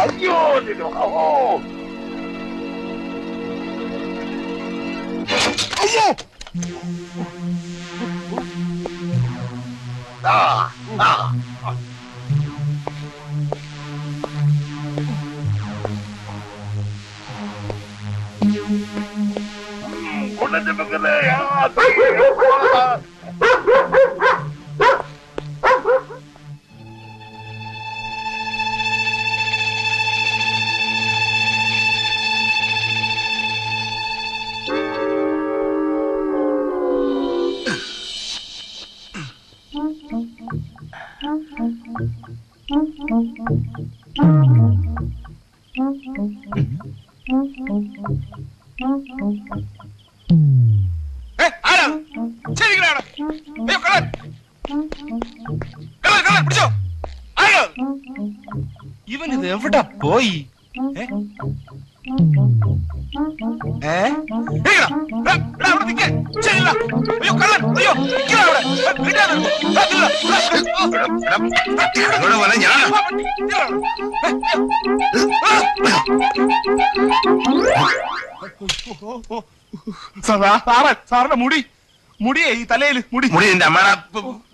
അയ്യോ അയ്യോ ആ ആ കൊണ്ടു വെക്കുന്നേ ആ, ഇത് എവിടെ പോയി? സാറാ, സാറേ, സാറിന്റെ മുടി. മുടിയേ ഈ തലയിൽ മുടി. മുടി എന്റെ അമ്മ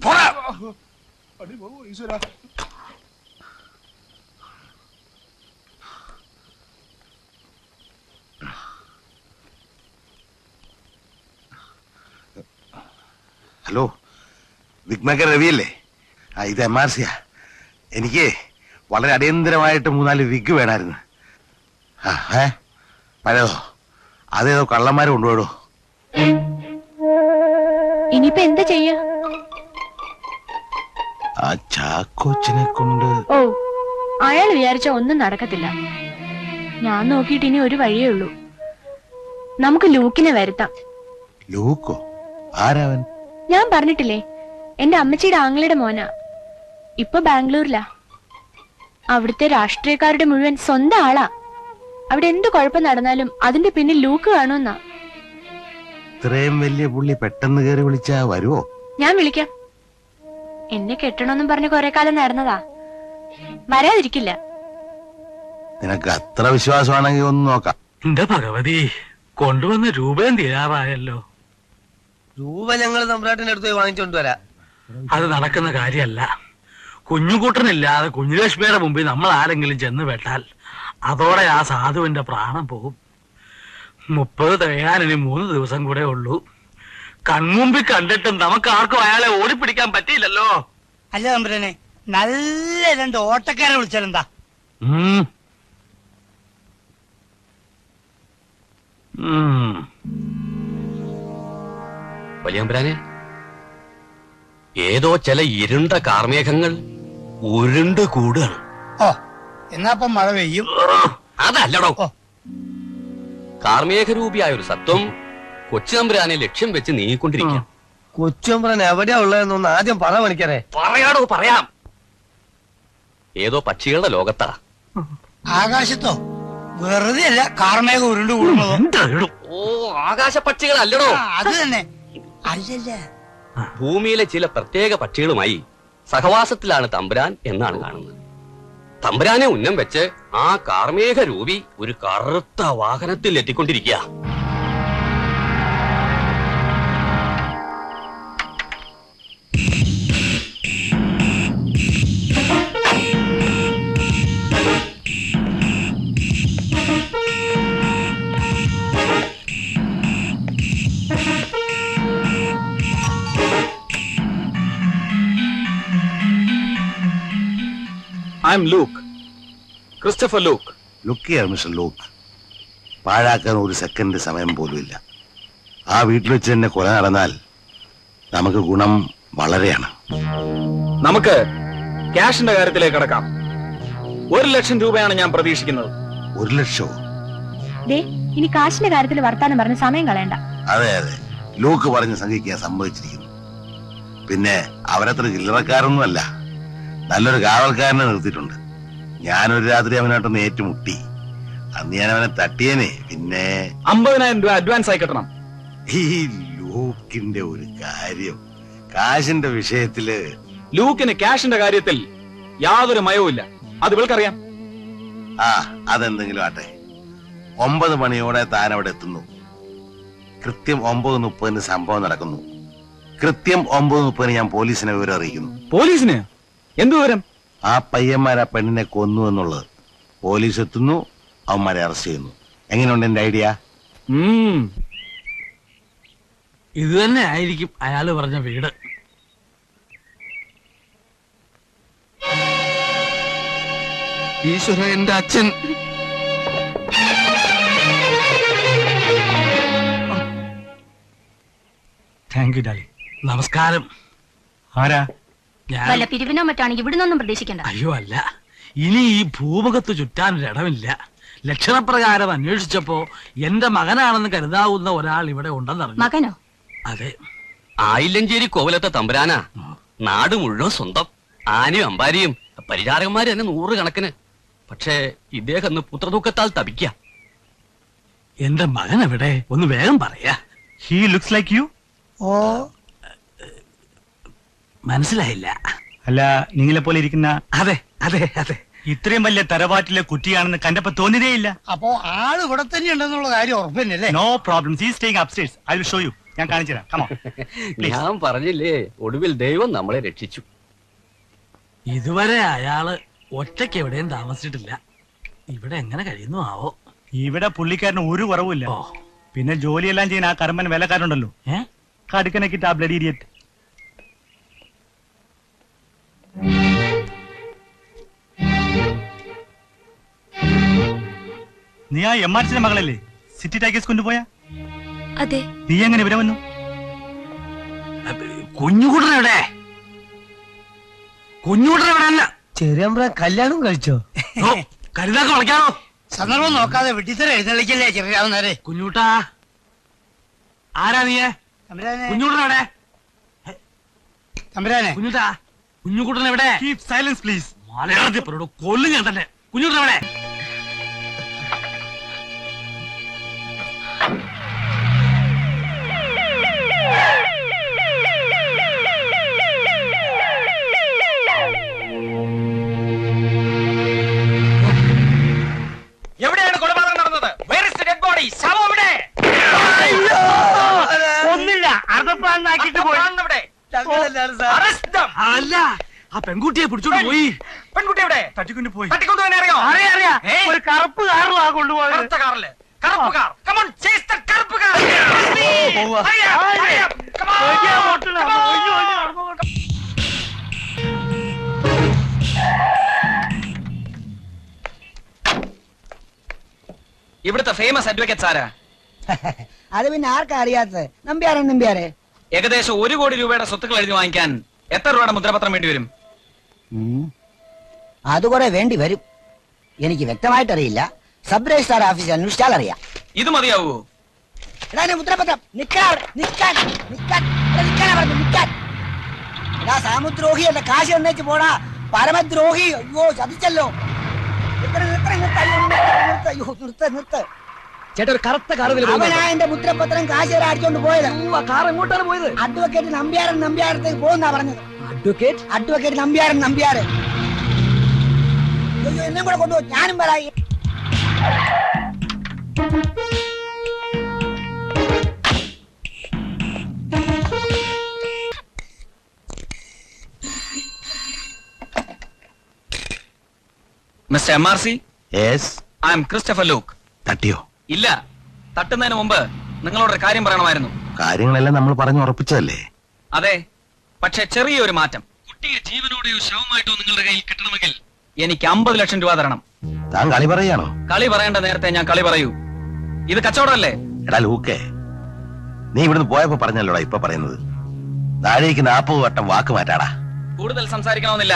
പോടാ അടി, ഈശ്വരാ. ഹലോ വിഗ്മേക്കർ രവിയല്ലേ? ആ ഇത് എം ആർ സിയാ. എനിക്ക് വളരെ അടിയന്തരമായിട്ട് മൂന്നാൽ വിഗ് വേണമായിരുന്നു ആ ഏ? പഴയതോ? അതേതോ കള്ളന്മാർ കൊണ്ടുപോയോ ഇനിയിപ്പോ എന്താ ചെയ്യാ? ആ ചാക്കോച്ചനെ കൊണ്ട് ഓ അയാൾ വിചാരിച്ച ഒന്നും നടക്കത്തില്ല. ഞാൻ നോക്കിയിട്ട് ഇനി ഒരു വഴിയേ ഉള്ളൂ. നമുക്ക് ലൂക്കിനെ വരുത്താം. ലൂക്കോ? ആരാവൻ ഞാൻ പറഞ്ഞിട്ടില്ലേ എന്റെ അമ്മച്ചിയുടെ ആങ്ങളുടെ മോനാ. ഇപ്പൊ ബാംഗ്ലൂരിലാ. അവിടുത്തെ രാഷ്ട്രീയക്കാരുടെ മുഴുവൻ സ്വന്തം ആളാ. അവിടെ എന്ത് കുഴപ്പം നടന്നാലും അതിന്റെ പിന്നിൽ ലൂക്ക് കാണുമെന്നാ. ഇത്രയും വലിയ പുള്ളി പെട്ടെന്ന് കയറി വിളിച്ചാ വരുവോ? ഞാൻ വിളിക്കാം. എന്നെ കെട്ടണമെന്നും പറഞ്ഞ് കുറെ കാലം നടന്നതാ. വരാതിരിക്കില്ല. നിനക്ക് അത്ര വിശ്വാസമാണെങ്കിൽ ഒന്ന് നോക്കാം. എന്റെ ഭഗവതി? കൊണ്ടുവന്ന രൂപയും തീരാറായല്ലോ. രൂപ ഞങ്ങൾ സമ്രാട്ടിന്റെ അടുത്ത് പോയി വാങ്ങിച്ചോണ്ട് വരാം. അത് നടക്കുന്ന കാര്യമല്ല. കുഞ്ഞുകൂട്ടനില്ലാതെ കുഞ്ഞുലക്ഷ്മിയുടെ മുമ്പിൽ നമ്മൾ ആരെങ്കിലും ചെന്ന് വെട്ടാൽ അതോടെ ആ സാധുവിന്റെ പ്രാണം പോകും. മുപ്പത് തികയാൻ ഇനി മൂന്ന് ദിവസം കൂടെ ഉള്ളൂ. കൺമുമ്പിൽ കണ്ടിട്ടും നമുക്ക് ആർക്കും അയാളെ ഓടിപ്പിടിക്കാൻ പറ്റിയില്ലല്ലോ. അല്ല നമ്പരനെ നല്ല രണ്ട് ഓട്ടക്കാരെ വിളിച്ചാലെന്താ? ഉം. വലിയമ്പരാനെ ഏതോ ചില ഇരുണ്ട കാർമേഘങ്ങൾ ഉരുണ്ട് കൂടുകയാണ്. ഓ എന്നാപ്പം മഴ പെയ്യും? അതല്ലടോ. കാർമേഘരൂപിയായ ഒരു സത്വം കൊച്ചുതമ്പുരാനെ ലക്ഷ്യം വെച്ച് നീങ്ങിക്കൊണ്ടിരിക്കുക കൊച്ചുമ്പ്രൻ എവിടെയാ ഉള്ളതെന്നൊന്ന് ആദ്യം പറ മണിക്കരെ. പറയാടോ പറയാം. ഏതോ പക്ഷികളുടെ ലോകത്താ. ആകാശത്തോ? വെറുതെ അല്ല കാർമേഘം ഉരുണ്ട് കൂടുന്നതോ. ഓ ആകാശ പക്ഷികളല്ലടോ അത് തന്നെ. അല്ലല്ല. ഭൂമിയിലെ ചില പ്രത്യേക പക്ഷികളുമായി സഹവാസത്തിലാണ് തമ്പുരാൻ എന്നാണ് കാണുന്നത്. തമ്പുരാനെ ഉന്നം വെച്ച് ആ കാർമേഘ രൂപി ഒരു കറുത്ത വാഹനത്തിൽ എത്തിക്കൊണ്ടിരിക്കുക I'm Luke Christopher Luke look ചെയ്യാം മിസ്റ്റർ ലൂക്ക് പാഴാക്കാൻ ഒരു സെക്കൻഡ് സമയം പോലും ഇല്ല. ആ വീട്ടിൽ വെച്ച് തന്നെ കൊല നടന്നാൽ നമുക്ക് ഗുണം വളരെയാണ്. നമുക്ക് ക്യാഷിന്റെ കാര്യത്തിലേക്ക് കടക്കാം. ഒരു ലക്ഷം രൂപയാണ് ഞാൻ പ്രതീക്ഷിക്കുന്നത്. ഒരു ലക്ഷോ? ദേ ഇനി കാശിന്റെ കാര്യത്തിൽ വർത്താനം പറഞ്ഞ് സമയം കളയണ്ട. അതെ അതെ. ലൂക്ക് പറഞ്ഞ സംഖ്യയ്ക്ക് സംഭവിച്ചിരിക്കുന്നു. പിന്നെ അവരത്ര ചില്ലറക്കാരൊന്നുമല്ല. നല്ലൊരു കാവൽക്കാരനെ നിർത്തിയിട്ടുണ്ട്. ഞാനൊരു രാത്രി അവനായിട്ടൊന്ന് ഏറ്റുമുട്ടി. അന്ന് ഞാൻ അവനെ തട്ടിയനെ. പിന്നെ അമ്പതിനായിരം രൂപ അഡ്വാൻസ് ആയി കിട്ടണം. ഈ ലൂക്കിന്റെ ഒരു കാര്യം. കാശിന്റെ വിഷയത്തിൽ ലൂക്കിന് ക്യാഷിന്റെ കാര്യത്തിൽ യാതൊരു മയവുമില്ല അത് ഇവൾക്കറിയാം. ആ അതെന്തെങ്കിലും ആട്ടെ. ഒമ്പത് മണിയോടെ താൻ അവിടെ എത്തുന്നു. കൃത്യം ഒമ്പത് മുപ്പതിന് സംഭവം നടക്കുന്നു. കൃത്യം ഒമ്പത് മുപ്പതിന് ഞാൻ പോലീസിനെ വിവരം അറിയിക്കുന്നു. പോലീസിന്? എന്തു വിവരം? ആ പയ്യന്മാർ ആ പെണ്ണിനെ കൊന്നു എന്നുള്ളത്. പോലീസ് എത്തുന്നു അവന്മാരെ അറസ്റ്റ് ചെയ്യുന്നു. എങ്ങനെയുണ്ട് എന്റെ ഐഡിയ? ഇത് തന്നെ ആയിരിക്കും അയാൾ പറഞ്ഞ വീട്. ഈശ്വര എന്റെ അച്ഛൻ. താങ്ക് യു ഡാലി നമസ്കാരം. ആരാ? വല്ല പിരിവിനോ മറ്റാണെങ്കിൽ ഇവിടുന്നൊന്നും പ്രതീക്ഷിക്കണ്ട. അയ്യോ അല്ല. ഇനി ഈ ഭൂമുഖത്ത് ചുറ്റാനൊരിടമില്ല ലക്ഷണപ്രകാരം അന്വേഷിച്ചപ്പോ എന്റെ മകനാണെന്ന് കരുതാവുന്ന ഒരാൾ ഇവിടെ ഉണ്ടെന്നറിഞ്ഞു മകനോ? അതെ. ആയില്ലഞ്ചേരി കോവിലത്തെ തമ്പുരാനാ. നാട് മുഴുവൻ സ്വന്തം. ആനയും അമ്പാരിയും. പരിചാരകന്മാര് തന്നെ നൂറുകണക്കിന്. പക്ഷേ ഇദ്ദേഹം ഇന്ന് പുത്രദൂക്കത്താൽ തപിക്ക. എന്റെ മകൻ എവിടെ ഒന്ന് വേഗം പറയാ. ഹീ ലുക്സ് ലൈക്ക് യു ഓ മനസ്സിലായില്ല. അല്ല നിങ്ങളെ പോലെ ഇരിക്കുന്ന അതെ അതെ അതെ. ഇത്രയും വലിയ തറവാറ്റിലെ കുട്ടിയാണെന്ന് കണ്ടപ്പോ തോന്നിയതേയില്ല. അപ്പോ ആൾ ഇവിടെ തന്നെ ഉണ്ടെന്നുള്ള കാര്യം ഉറപ്പല്ലേ നോ പ്രോബ്ലം ഈ staying upstairs I will show you ഞാൻ കാണിച്ചു തരാം. കമോ ഞാൻ പറഞ്ഞില്ലേ ഒടുവിൽ ദൈവം നമ്മളെ രക്ഷിച്ചു. ഇതുവരെ അയാൾ ഒറ്റയ്ക്ക് എവിടെയും താമസിച്ചിട്ടില്ല. ഇവിടെ എങ്ങനെ കഴിയുന്നു ആവോ? ഇവിടെ പുള്ളിക്കാരന് ഒരു കുറവുമില്ല. പിന്നെ ജോലിയെല്ലാം ചെയ്യുന്ന ആ കർമ്മൻ വിലക്കാരുണ്ടല്ലോ ഏ? കടുക്കനക്കിട്ട് ആ ബ്ലഡ് ഇഡിയറ്റ് നീ ആ എം ആർ സിന്റെ മകളല്ലേ? സിറ്റി ടാക്കേസ് കൊണ്ടുപോയ? അതെ. നീ എങ്ങനെ ഇവിടെ വന്നു? കുഞ്ഞുകുട്ടൻ എവിടെ? കുഞ്ഞുകുട്ടൻ എവിടെ അല്ല? ചെറിയമ്പ്ര കല്യാണം കഴിച്ചോ? കരുതാ കരുതാക്ക വിളിക്കാണോ സന്ദർഭം നോക്കാതെ വെട്ടിത്തര എഴുന്നള്ളിക്കല്ലേ ചെറിയാവുന്നവരെ. കുഞ്ഞുട്ടാ ആരാ നീയെ? തമ്പുരാനെ. കുഞ്ഞുകുട്ടൻ എവിടെ? തമ്പുരാനെ. കുഞ്ഞുട്ടാ കുഞ്ഞുകുട്ടൻ എവിടെ? കീപ് സൈലൻസ് പ്ലീസ് മലയാളത്തിൽ കൊല്ലു ഞാൻ തന്നെ. കുഞ്ഞുകുട്ടൻ എവിടെ? ആ പെൺകുട്ടിയെ പിടിച്ചോണ്ട് പോയി. പെൺകുട്ടി എവിടെ? തട്ടിക്കൊണ്ട് പോയി. തട്ടിക്കൊണ്ട് അറിയോ? അറിയാ അറിയാ. ഒരു കറുപ്പ് കാറിലാ കൊണ്ടുപോയത്. കറുത്ത കാറിൽ. കറുപ്പ് കാർ. കമോൺ ചേസ് കറുപ്പ് കാർ. Come on. ഇവിടുത്തെ ഫേമസ് അഡ്വക്കേറ്റ് ആരാ? അത് പിന്നെ ആർക്കാ അറിയാത്തത്? നമ്പ്യാരെ നമ്പ്യാരെ. ഏകദേശം ഒരു കോടി രൂപയുടെ സ്വത്തുക്കൾ എഴുതി വാങ്ങിക്കാൻ എത്ര രൂപയുടെ മുദ്രപത്രം വേണ്ടി വരും? അത് കുറെ വേണ്ടി വരും. എനിക്ക് വ്യക്തമായിട്ടറിയില്ല. സബ് രജിസ്ട്രാർ ഓഫീസിൽ അന്വേഷിച്ചാൽ അറിയാം ഇത് മതിയാവോ. എടാ എന്റെ മുദ്രപത്രം. നിക്കാൻ അവിടെ, നിക്കാൻ. നിക്കാൻ. പറഞ്ഞു നിക്കാൻ എടാ സാമുദ്രോഹി അല്ല കാശ് എന്നേച്ച് പോടാ. പരമദ്രോഹി. അയ്യോ ചതിച്ചല്ലോ. ചേട്ടാ ഒരു കറുത്ത കാറിൽ അവനാ എന്റെ മുദ്രപത്രം കാശ് അടിച്ചോണ്ട് പോയത്. കാർ എങ്ങോട്ടാണ് പോയത്? അഡ്വക്കേറ്റ് നമ്പ്യാരൻ നമ്പ്യാരത്തേക്ക് പോകുന്നാ പറഞ്ഞത്. അഡ്വക്കേറ്റ് അഡ്വക്കേറ്റ് നമ്പ്യാരൻ നമ്പ്യാരൻ. അയ്യോ എന്നെ കൂടെ കൊണ്ടുപോ ഞാനും വരായി mister M R C yes I'm Christopher Luke തട്ടിയോ? ഇല്ല. തട്ടുന്നതിന് മുമ്പ് നിങ്ങളോട് ഒരു കാര്യം പറയണമായിരുന്നു. കാര്യങ്ങളെല്ലാം നമ്മൾ പറഞ്ഞു ഉറപ്പിച്ചതല്ലേ? അതെ. പക്ഷെ ചെറിയൊരു മാറ്റം. കുട്ടിയെ ജീവനോടെയോ ശവമായിട്ടോ നിങ്ങളുടെ കയ്യിൽ കിട്ടണമെങ്കിൽ എനിക്ക് അമ്പത് ലക്ഷം രൂപ തരണം. താൻ കളി പറയാണോ കളി പറയേണ്ട നേരത്തെ ഞാൻ കളി പറയൂ. ഇത് കച്ചവടമല്ലേ? എടാ ലൂക്കേ നീ ഇവിടുന്ന് പോയപ്പോ പറഞ്ഞല്ലോടാ ഇപ്പൊ പറയുന്നത്. താഴേക്ക് നാപ്പത് വട്ടം വാക്ക് മാറ്റാടാ. കൂടുതൽ സംസാരിക്കണമെന്നില്ല.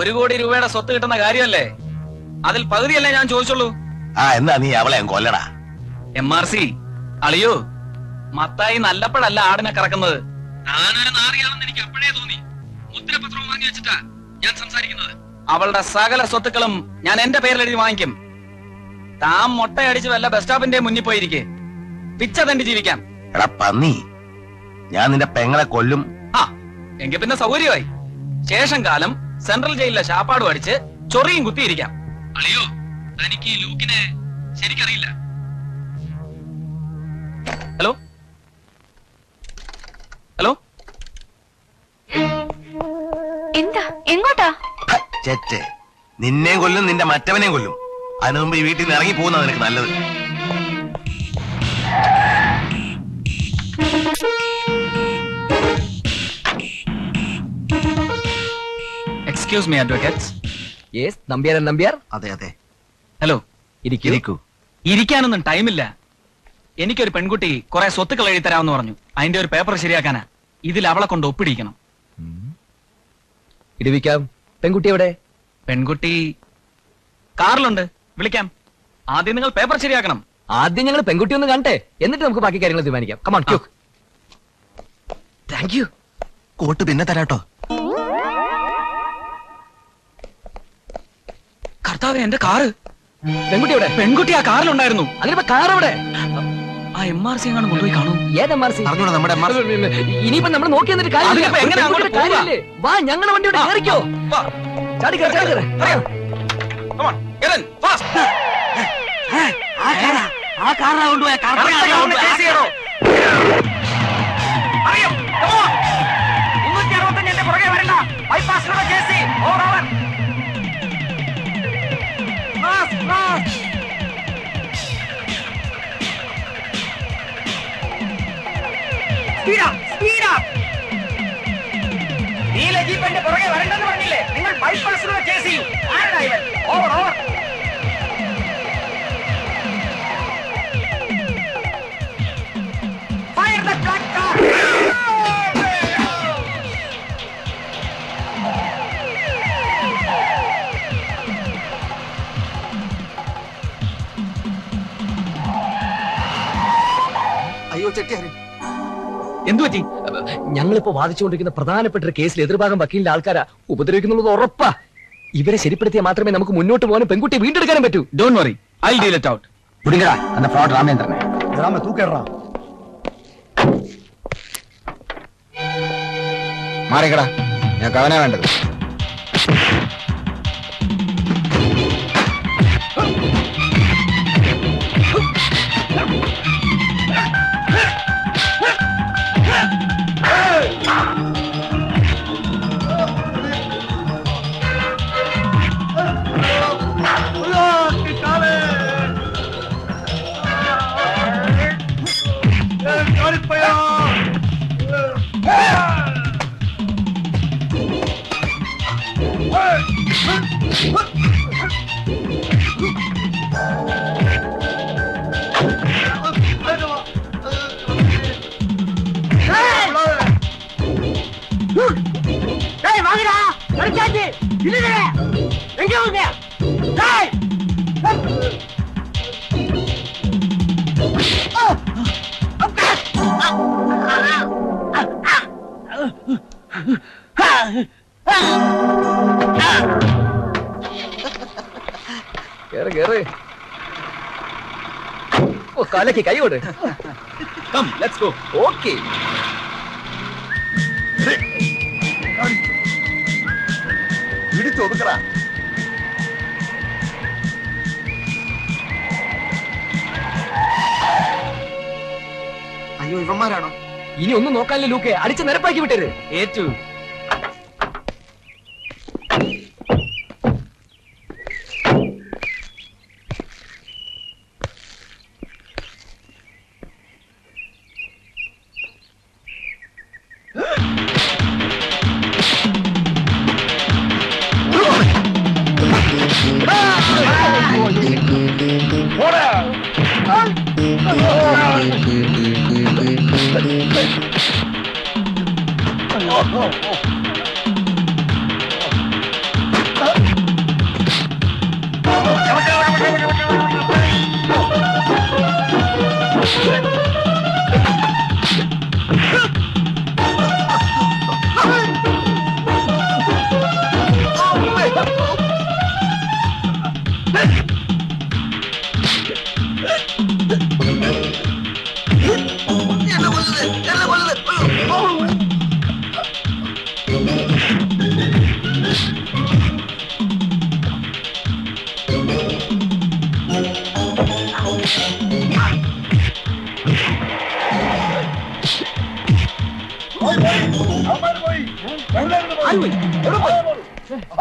ഒരു കോടി രൂപയുടെ സ്വത്ത് കിട്ടുന്ന കാര്യമല്ലേ? അതിൽ പകുതിയല്ലേ ഞാൻ ചോദിച്ചുള്ളൂ. ആ എന്നാ നീ അവളെ അങ്ങ് കൊല്ലടാ. എം ആർ സി അളിയോ മത്തായി നല്ലപ്പോഴല്ല ആടിനെ കറക്കുന്നത്. താനൊരു നാറിയാണെന്ന് എനിക്ക് അപ്പോഴേ തോന്നി. മുദ്രപത്രം വാങ്ങി വെച്ചിട്ടാ ഞാൻ സംസാരിക്കുന്നത്. അവളുടെ സകല സ്വത്തുക്കളും ഞാൻ എന്റെ പേരിൽ എഴുതി വാങ്ങിക്കും. താൻ മുട്ടയടിച്ച് വല്ല ബസ് സ്റ്റോപ്പിന്റെ മുന്നിൽ പോയിരിക്കെ. പിച്ച തണ്ടി ജീവിക്കാം. എടാ പന്നി. ഞാൻ നിന്റെ പെങ്ങളെ കൊല്ലും. ആ എങ്കിൽ പിന്നെ സൗകര്യമായി. ശേഷം കാലം സെൻട്രൽ ജയിലിലെ ശാപ്പാടും അടിച്ച് ചൊറിയും കുത്തിയിരിക്കാം. അളിയോ തനിക്ക് ഈ ലൂക്കിനെ ശരിക്കറിയില്ല. ഹലോ? ഹലോ? എന്താ? എങ്ങോട്ടാ? ചെറ്റ് നിന്നെയും കൊല്ലും നിന്റെ മറ്റവനെയും കൊല്ലും. അതിനു മുമ്പ് ഈ വീട്ടിൽ നിന്ന് ഇറങ്ങി പോകുന്ന നിനക്ക് നല്ലത്. Excuse me advocates yes Nambiar Nambiar. അതെ അതെ. ഹലോ ഇരിക്കൂ. ഇരിക്കാനൊന്നും ടൈമില്ല എനിക്കൊരു പെൺകുട്ടി കുറെ സ്വത്തുക്കൾ എഴുതി തരാമെന്ന് പറഞ്ഞു. അതിന്റെ ഒരു പേപ്പർ ശരിയാക്കാനാ. ഇതിൽ അവളെ കൊണ്ട് ഒപ്പിടിക്കണം. ഇടിവിക്കാം. പെൺകുട്ടി എവിടെ? പെൺകുട്ടി കാറിലുണ്ട്. വിളിക്കാം. ആദ്യം നിങ്ങൾ പേപ്പർ ശരിയാക്കണം. ആദ്യം ഞങ്ങൾ പെൺകുട്ടി ഒന്ന് കാണട്ടെ. എന്നിട്ട് നമുക്ക് ബാക്കി കാര്യങ്ങൾ തീരുമാനിക്കാം. Come on quick thank you coat പിന്നെ തരാട്ടോ. കർത്താവ് എന്റെ കാറ്. പെൺകുട്ടി എവിടെ? പെൺകുട്ടി ആ കാറിലുണ്ടായിരുന്നു. അതിനിപ്പോ കാർ എവിടെ? ആ എം ആർ സി എങ്ങാനും കൊണ്ടുപോയി കാണും ഏത് എം ആർ സി അറിഞ്ഞൂടാ നമ്മുടെ MRC. ഇനിയിപ്പോ നമ്മൾ നോക്കി എന്നിട്ട് കാര്യമില്ല അതിനിപ്പോ എങ്ങനെ? അങ്ങോട്ട് പെൺകുട്ടിയുടെ പോവാ? കാര്യമില്ലേ? വാ ഞങ്ങളുടെ വണ്ടിയോടെ കയറിക്കോ വാ, ചാടിക്കോ ചാടിക്കോ അറിയാം. Come on, Speed up speed up നീല ജീപ്പ് എന്റെ പുറകെ വരണ്ടെന്ന് പറഞ്ഞില്ലേ? നിങ്ങൾ ബൈപ്പാസിലൂടെ ചേസ് ചെയ്യും ആരാണ് ഇവൻ? ഓവർ ഓവർ പറ്റി. ഞങ്ങളിപ്പോ വാദിച്ചുകൊണ്ടിരിക്കുന്ന പ്രധാനപ്പെട്ട ഒരു കേസിൽ എതിർഭാഗം വക്കീലിന്റെ ആൾക്കാരാ ഉപദ്രവിക്കുന്നുള്ളത് ഉറപ്പാ. ഇവരെ ശരിപ്പെടുത്തിയാൽ മാത്രമേ നമുക്ക് മുന്നോട്ട് പോകാനും പെൺകുട്ടി വീണ്ടെടുക്കാനും പറ്റൂ. Don't worry I deal it out പുടിങ്ങടാ അന്ന ഫ്രോഡ് രാമേന്ദ്രനെ. രാമ തൂക്കേടാ മാറിക്കടാ ഞാൻ കവനാ വേണ്ടത്. fire. കേറ് കേറ്. ഓ കൈ കൈയോട്. കം ലെറ്റ്സ് ഗോ ഓക്കെ ഇടിച്ചൊതുക്കടാ അയ്യോ ഇവന്മാരാണോ? ഇനി ഒന്നും നോക്കാനില്ല ലൂക്കെ. അടിച്ച് നിരപ്പാക്കി വിട്ടരുത്. ഏറ്റു.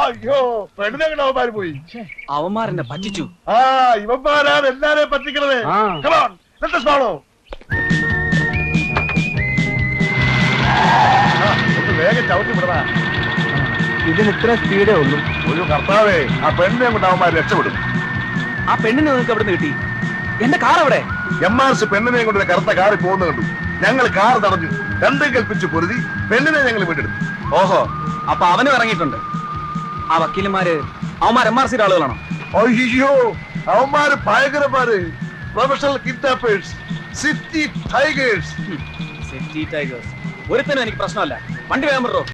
അയ്യോ പെണ്ണിനെ അവന്മാര് പോയി. അവന്മാരെന്നെ പറ്റിച്ചു. ആ ഇവന്മാരാണ് എല്ലാരെയും പറ്റിക്കണത്. കമോൺ. ആ, ഒന്ന് വേഗം ചവിട്ടി വിടണ ഇതിന് ഇത്ര സ്പീഡേ ഉള്ളൂ. ഒരു കർത്താവേ ആ പെണ്ണിനെ കൊണ്ട് അവന്മാർ രക്ഷപ്പെടും. ആ പെണ്ണിനെ നിങ്ങൾക്ക് എവിടെ കിട്ടി? എന്റെ കാർ എവിടെ? എം ആർ സി പെണ്ണിനെ കൊണ്ട് കറുത്ത കാറിൽ പോകുന്ന കണ്ടു. ഞങ്ങൾ കാർ തടഞ്ഞു രണ്ടും കൽപ്പിച്ചു പൊരുതി പെണ്ണിനെ ഞങ്ങൾ വീണ്ടെടുത്തു. ഓഹോ അപ്പൊ അവനും ഇറങ്ങിയിട്ടുണ്ട്. ആ വക്കീലന്മാര് അവന്മാർ എം ആർ സിയുടെ ആളുകളാണോ? അയ്യോ അവന്മാര് ഭയങ്കരമാര് professional kidnappers city tigers city tigers ഒരുത്തനും എനിക്ക് പ്രശ്നമല്ല. വണ്ടി വേഗം വിടറോ.